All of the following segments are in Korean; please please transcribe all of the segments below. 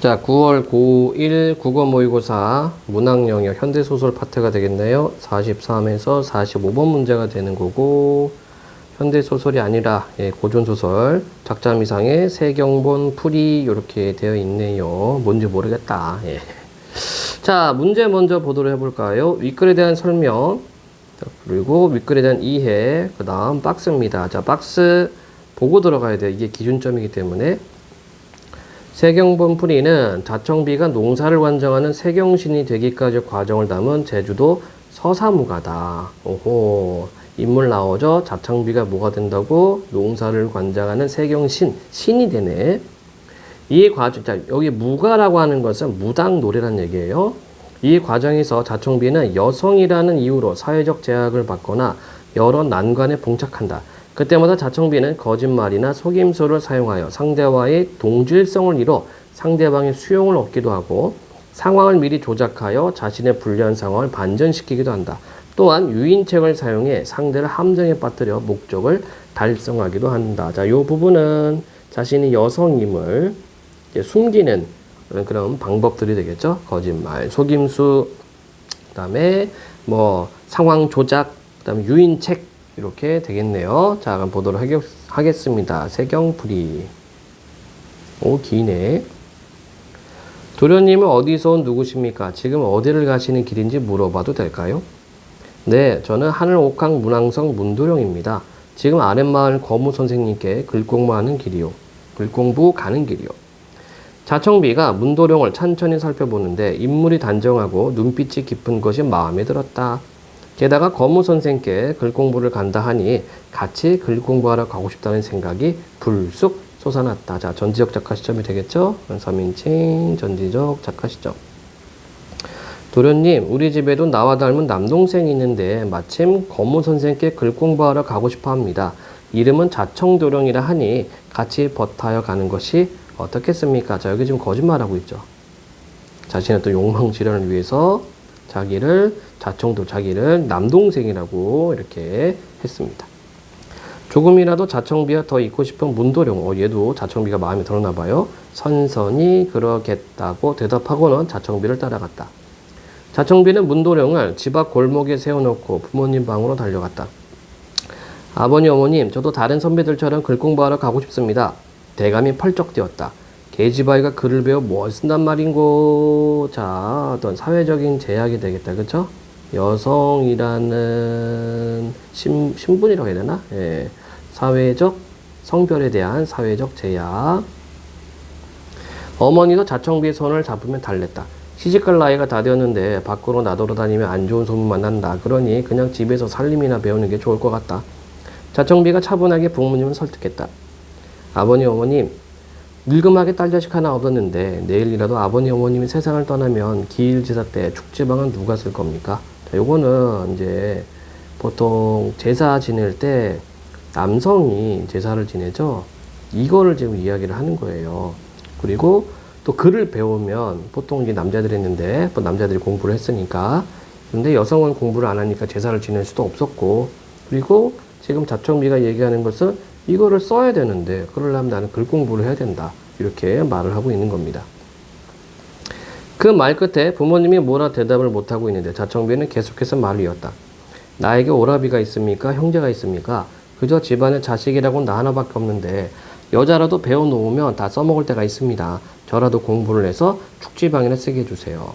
자, 9월 고1 국어 모의고사 문학 영역 현대소설 파트가 되겠네요. 43에서 45번 문제가 되는 거고, 현대소설이 아니라 예, 고전소설, 작자미상의 세경본 풀이 이렇게 되어 있네요. 뭔지 모르겠다. 예. 자, 문제 먼저 보도록 해볼까요? 윗글에 대한 설명, 자, 그리고 윗글에 대한 이해, 그 다음 박스입니다. 자, 박스 보고 들어가야 돼요. 이게 기준점이기 때문에. 세경본 풀이는 자청비가 농사를 관정하는 세경신이 되기까지 과정을 담은 제주도 서사무가다. 오호. 인물 나오죠? 자청비가 뭐가 된다고? 농사를 관장하는 세경신, 신이 되네. 이 과정, 자, 여기 무가라고 하는 것은 무당 노래란 얘기예요. 이 과정에서 자청비는 여성이라는 이유로 사회적 제약을 받거나 여러 난관에 봉착한다. 그때마다 자청비는 거짓말이나 속임수를 사용하여 상대와의 동질성을 이뤄 상대방의 수용을 얻기도 하고 상황을 미리 조작하여 자신의 불리한 상황을 반전시키기도 한다. 또한 유인책을 사용해 상대를 함정에 빠뜨려 목적을 달성하기도 한다. 자, 이 부분은 자신이 여성임을 숨기는 그런 방법들이 되겠죠. 거짓말, 속임수, 그다음에 뭐 상황 조작, 그다음에 유인책 이렇게 되겠네요. 자, 그럼 보도록 하겠, 하겠 습니다. 세경풀이. 오, 기네. 도련님은 어디서 온 누구십니까? 지금 어디를 가시는 길인지 물어봐도 될까요? 네, 저는 하늘 옥항 문항성 문도령입니다. 지금 아랫마을 거무 선생님께 글공부하는 길이요. 글공부 가는 길이요. 자청비가 문도령을 천천히 살펴보는데 인물이 단정하고 눈빛이 깊은 것이 마음에 들었다. 게다가 거무 선생께 글 공부를 간다 하니 같이 글 공부하러 가고 싶다는 생각이 불쑥 솟아났다. 자, 전지적 작가 시점이 되겠죠? 서민칭 전지적 작가 시점. 도련님, 우리 집에도 나와 닮은 남동생이 있는데 마침 거무 선생께 글 공부하러 가고 싶어 합니다. 이름은 자청도령이라 하니 같이 버타여 가는 것이 어떻겠습니까? 자, 여기 지금 거짓말하고 있죠. 자신의 또 욕망 실현을 위해서 자기를 자청도 자기를 남동생이라고 이렇게 했습니다. 조금이라도 자청비가 더 있고 싶은 문도령, 어, 얘도 자청비가 마음에 들었나 봐요. 선선히 그러겠다고 대답하고는 자청비를 따라갔다. 자청비는 문도령을 집 앞 골목에 세워놓고 부모님 방으로 달려갔다. 아버님, 어머님, 저도 다른 선배들처럼 글 공부하러 가고 싶습니다. 대감이 펄쩍 뛰었다. 계집아이가 글을 배워 뭘 쓴단 말인고. 자, 어떤 사회적인 제약이 되겠다. 그쵸? 여성이라는 신, 신분이라고 해야 되나? 예. 사회적, 성별에 대한 사회적 제약. 어머니도 자청비의 손을 잡으면 달랬다. 시집갈 나이가 다 되었는데 밖으로 나돌아 다니면 안 좋은 소문 만 난다. 그러니 그냥 집에서 살림이나 배우는 게 좋을 것 같다. 자청비가 차분하게 부모님을 설득했다. 아버님, 어머님, 늙음하게 딸 자식 하나 없었는데 내일이라도 아버님, 어머님이 세상을 떠나면 기일 제사 때 축제방은 누가 쓸 겁니까? 자, 요거는 이제 보통 제사 지낼 때 남성이 제사를 지내죠. 이거를 지금 이야기를 하는 거예요. 그리고 또 글을 배우면 보통 이제 남자들이 했는데 또 남자들이 공부를 했으니까 근데 여성은 공부를 안 하니까 제사를 지낼 수도 없었고 그리고 지금 자청비가 얘기하는 것은 이거를 써야 되는데 그러려면 나는 글 공부를 해야 된다 이렇게 말을 하고 있는 겁니다. 그 말 끝에 부모님이 뭐라 대답을 못하고 있는데 자청비는 계속해서 말을 이었다. 나에게 오라비가 있습니까? 형제가 있습니까? 그저 집안에 자식이라고 나 하나밖에 없는데 여자라도 배워놓으면 다 써먹을 때가 있습니다. 저라도 공부를 해서 축지방이나 쓰게 해주세요.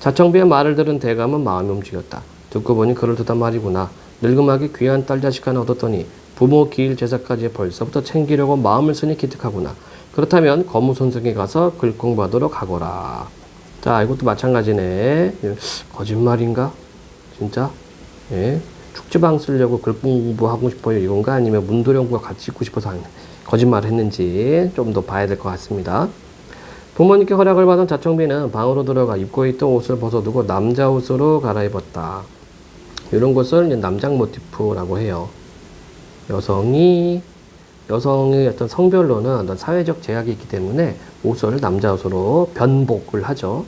자청비의 말을 들은 대감은 마음이 움직였다. 듣고 보니 그럴듯한 말이구나. 늙음하게 귀한 딸 자식 하나 얻었더니 부모 기일 제사까지 벌써부터 챙기려고 마음을 쓰니 기특하구나. 그렇다면 거무선생에 가서 글 공부하도록 하거라. 자, 이것도 마찬가지네. 거짓말인가? 진짜? 예. 축지방 쓰려고 글 공부하고 싶어요. 이건가? 아니면 문도령과 같이 있고 싶어서 거짓말 했는지 좀 더 봐야 될 것 같습니다. 부모님께 허락을 받은 자청비는 방으로 들어가 입고 있던 옷을 벗어두고 남자 옷으로 갈아입었다. 이런 것을 남장 모티프라고 해요. 여성이 여성의 어떤 성별로는 어떤 사회적 제약이 있기 때문에 옷을 남자 옷으로 변복을 하죠.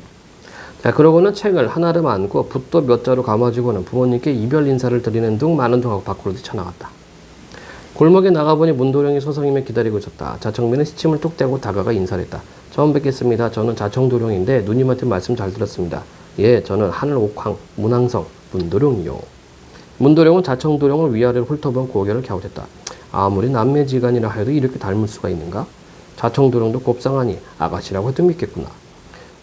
자, 그러고는 책을 하나를 안고 붓도 몇 자루 감아주고는 부모님께 이별 인사를 드리는 등 많은 동하고 밖으로 뛰쳐나갔다. 골목에 나가보니 문도령이 서성이며 기다리고 있었다. 자청비는 시침을 뚝 떼고 다가가 인사를 했다. 처음 뵙겠습니다. 저는 자청도령인데 누님한테 말씀 잘 들었습니다. 예, 저는 하늘 옥황 문항성 문도령이요. 문도령은 자청도령을 위아래로 훑어본 고개를 갸웃했다. 아무리 남매지간이라 해도 이렇게 닮을 수가 있는가? 자청도령도 곱상하니 아가씨라고 해도 믿겠구나.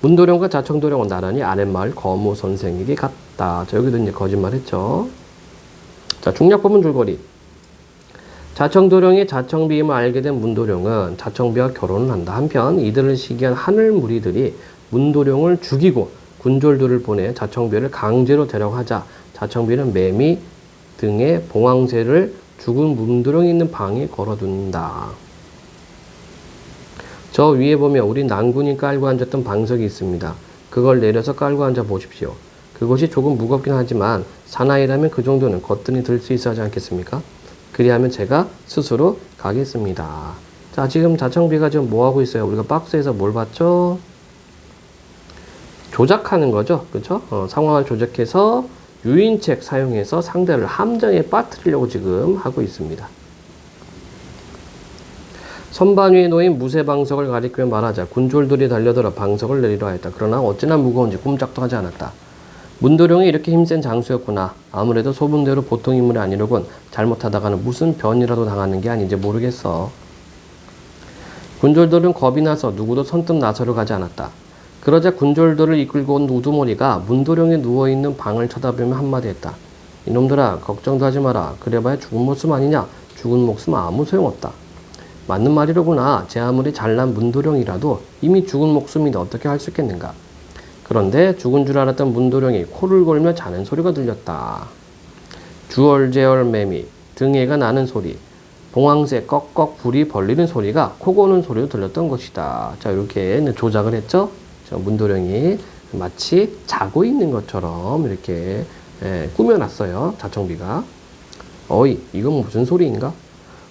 문도령과 자청도령은 나란히 아랫마을 거무 선생에게 갔다. 자, 여기도 이제 거짓말했죠. 자, 중략법은 줄거리. 자청도령이 자청비임을 알게 된 문도령은 자청비와 결혼을 한다. 한편 이들을 시기한 하늘 무리들이 문도령을 죽이고 군졸들을 보내 자청비를 강제로 데려가자 자청비는 매미 등의 봉황새를 죽은 문도령이 있는 방에 걸어둔다. 저 위에 보면 우리 난군이 깔고 앉았던 방석이 있습니다. 그걸 내려서 깔고 앉아 보십시오. 그것이 조금 무겁긴 하지만 사나이라면 그 정도는 거뜬히 들 수 있어 하지 않겠습니까? 그리하면 제가 스스로 가겠습니다. 자, 지금 자청비가 지금 뭐 하고 있어요? 우리가 박스에서 뭘 봤죠? 조작하는 거죠. 그렇죠? 어, 상황을 조작해서 유인책 사용해서 상대를 함정에 빠뜨리려고 지금 하고 있습니다. 선반 위에 놓인 무쇠 방석을 가리키며 말하자 군졸들이 달려들어 방석을 내리려 하였다. 그러나 어찌나 무거운지 꼼짝도 하지 않았다. 문도령이 이렇게 힘센 장수였구나. 아무래도 소문대로 보통 인물이 아니로군. 잘못하다가는 무슨 변이라도 당하는 게 아닌지 모르겠어. 군졸들은 겁이 나서 누구도 선뜻 나서려 가지 않았다. 그러자 군졸들을 이끌고 온 우두머리가 문도령이 누워있는 방을 쳐다보며 한마디 했다. 이놈들아 걱정도 하지 마라. 그래봐야 죽은 목숨 아니냐. 죽은 목숨 아무 소용없다. 맞는 말이로구나. 제 아무리 잘난 문도령이라도 이미 죽은 목숨인데 어떻게 할 수 있겠는가. 그런데 죽은 줄 알았던 문도령이 코를 골며 자는 소리가 들렸다. 주얼제얼 매미, 등해가 나는 소리, 봉황새 꺽꺽 불이 벌리는 소리가 코 고는 소리로 들렸던 것이다. 자, 이렇게 조작을 했죠. 저 문도령이 마치 자고 있는 것처럼 이렇게 예, 꾸며놨어요. 자청비가. 어이, 이건 무슨 소리인가?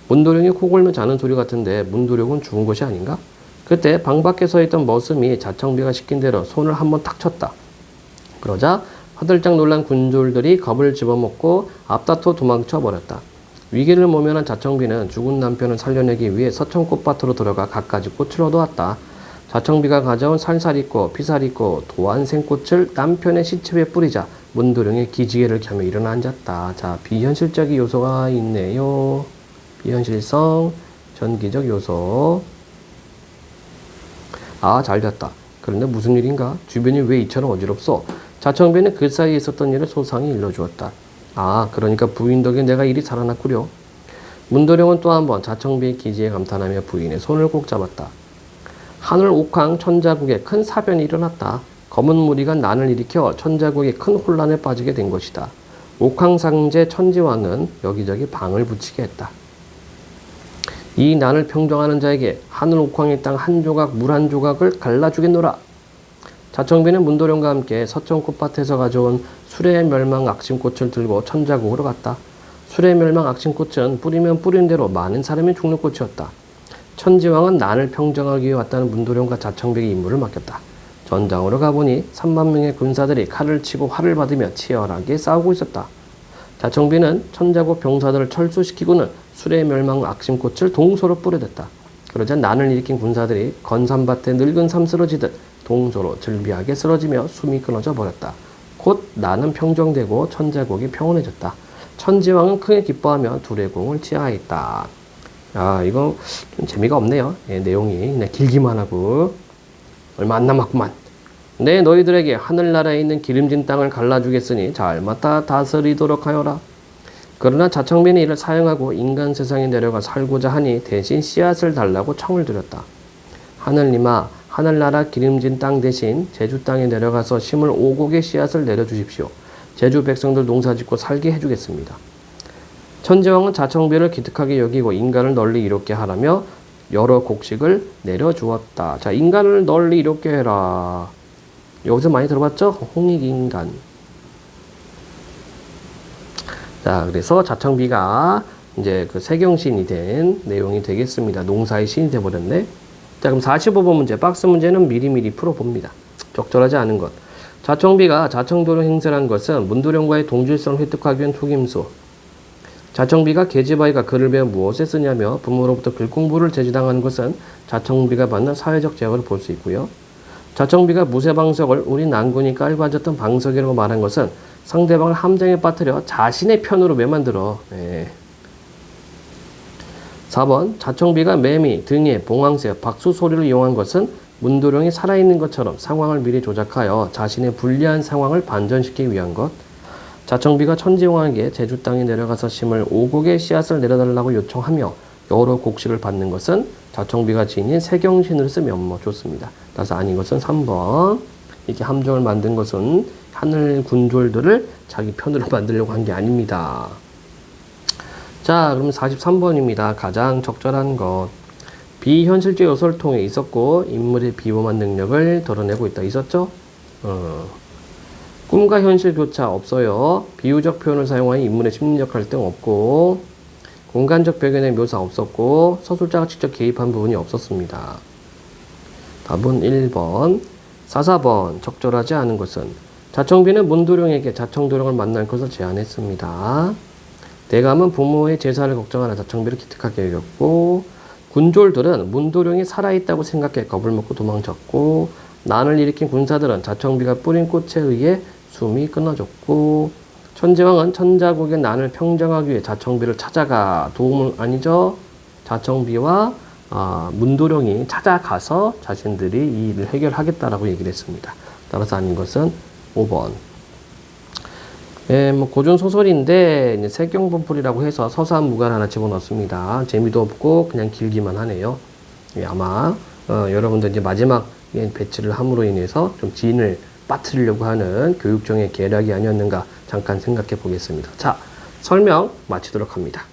문도령이 코 골며 자는 소리 같은데 문도령은 죽은 것이 아닌가? 그때 방 밖에 서 있던 머슴이 자청비가 시킨 대로 손을 한번 탁 쳤다. 그러자 화들짝 놀란 군졸들이 겁을 집어먹고 앞다퉈 도망쳐 버렸다. 위기를 모면한 자청비는 죽은 남편을 살려내기 위해 서천꽃밭으로 들어가 갖가지 꽃을 얻어왔다. 자청비가 가져온 살살있고 피살있고 도안 생꽃을 남편의 시체 에 뿌리자 문도령의 기지개를 켜며 일어나 앉았다. 자, 비현실적인 요소가 있네요. 비현실성, 전기적 요소. 아, 잘 됐다. 그런데 무슨 일인가? 주변이 왜 이처럼 어지럽소? 자청비는 그 사이에 있었던 일을 소상히 일러주었다. 아, 그러니까 부인 덕에 내가 일이 살아났구려. 문도령은 또 한 번 자청비의 기지에 감탄하며 부인의 손을 꼭 잡았다. 하늘 옥황 천자국에 큰 사변이 일어났다. 검은 무리가 난을 일으켜 천자국이 큰 혼란에 빠지게 된 것이다. 옥황상제 천지왕은 여기저기 방을 붙이게 했다. 이 난을 평정하는 자에게 하늘 옥황의 땅 한 조각 물 한 조각을 갈라주겠노라. 자청비는 문도령과 함께 서천 꽃밭에서 가져온 수레 멸망 악심꽃을 들고 천자국으로 갔다. 수레 멸망 악심꽃은 뿌리면 뿌린 대로 많은 사람이 죽는 꽃이었다. 천지왕은 난을 평정하기 위해 왔다는 문도령과 자청비에게 임무를 맡겼다. 전장으로 가보니 3만 명의 군사들이 칼을 치고 활을 받으며 치열하게 싸우고 있었다. 자청비는 천자국 병사들을 철수시키고는 수레 멸망 악심꽃을 동서로 뿌려댔다. 그러자 난을 일으킨 군사들이 건산밭에 늙은 삶 쓰러지듯 동서로 즐비하게 쓰러지며 숨이 끊어져 버렸다. 곧 난은 평정되고 천자국이 평온해졌다. 천지왕은 크게 기뻐하며 두레공을 치하했다. 아, 이거 좀 재미가 없네요. 예, 내용이 그냥 길기만 하고 얼마 안 남았구만. 내 너희들에게 하늘나라에 있는 기름진 땅을 갈라주겠으니 잘맞다 다스리도록 하여라. 그러나 자청비는 이를 사용하고 인간 세상에 내려가 살고자 하니 대신 씨앗을 달라고 청을 드렸다. 하늘님아, 하늘나라 기름진 땅 대신 제주 땅에 내려가서 심을 오곡의 씨앗을 내려주십시오. 제주 백성들 농사짓고 살게 해주겠습니다. 천지왕은 자청비를 기특하게 여기고 인간을 널리 이롭게 하라며 여러 곡식을 내려주었다. 자, 인간을 널리 이롭게 해라. 여기서 많이 들어봤죠? 홍익인간. 자, 그래서 자청비가 이제 그 세경신이 된 내용이 되겠습니다. 농사의 신이 돼버렸네. 자, 그럼 45번 문제. 박스 문제는 미리미리 풀어봅니다. 적절하지 않은 것. 자청비가 자청도령 행세한 것은 문도령과의 동질성을 획득하기 위한 속임수. 자청비가 계집아이가 글을 배워 무엇에 쓰냐며 부모로부터 글 공부를 제지당하는 것은 자청비가 받는 사회적 제약을 볼수 있고요. 자청비가 무쇠방석을 우리 난군이 깔고 앉았던 방석이라고 말한 것은 상대방을 함정에 빠뜨려 자신의 편으로 왜 만들어. 예. 4번 자청비가 매미, 등에, 봉황새, 박수 소리를 이용한 것은 문도령이 살아있는 것처럼 상황을 미리 조작하여 자신의 불리한 상황을 반전시키기 위한 것. 자청비가 천지왕에게 제주 땅에 내려가서 심을 오곡의 씨앗을 내려달라고 요청하며 여러 곡식을 받는 것은 자청비가 지닌 세경신으로서 면모 좋습니다. 따라서 아닌 것은 3번. 이렇게 함정을 만든 것은 하늘 군졸들을 자기 편으로 만들려고 한 게 아닙니다. 자, 그럼 43번입니다. 가장 적절한 것. 비현실적 요소를 통해 있었고 인물의 비범한 능력을 드러내고 있다. 있었죠? 어. 꿈과 현실 교차 없어요. 비유적 표현을 사용하여 인물의 심리적 갈등 없고 공간적表현의 묘사 없었고 서술자가 직접 개입한 부분이 없었습니다. 답은 1번. 4, 4번 적절하지 않은 것은 자청비는 문도령에게 자청도령을 만날 것을 제안했습니다. 대감은 부모의 제사를 걱정하는 자청비를 기특하게 여겼고 군졸들은 문도령이 살아있다고 생각해 겁을 먹고 도망쳤고 난을 일으킨 군사들은 자청비가 뿌린 꽃에 의해 숨이 끊어졌고 천재왕은 천자국의 난을 평정하기 위해 자청비를 찾아가 도움을 아니죠 자청비와 아, 문도령이 찾아가서 자신들이 이 일을 해결하겠다라고 얘기를 했습니다. 따라서 아닌 것은 5번. 예, 뭐 고전 소설인데 이제 세경본풀이라고 해서 서사한 무관 하나 집어넣습니다. 재미도 없고 그냥 길기만 하네요. 예, 아마 어, 여러분들 이제 마지막 예, 배치를 함으로 인해서 좀 진을 빠뜨리려고 하는 교육청의 계략이 아니었는가 잠깐 생각해 보겠습니다. 자, 설명 마치도록 합니다.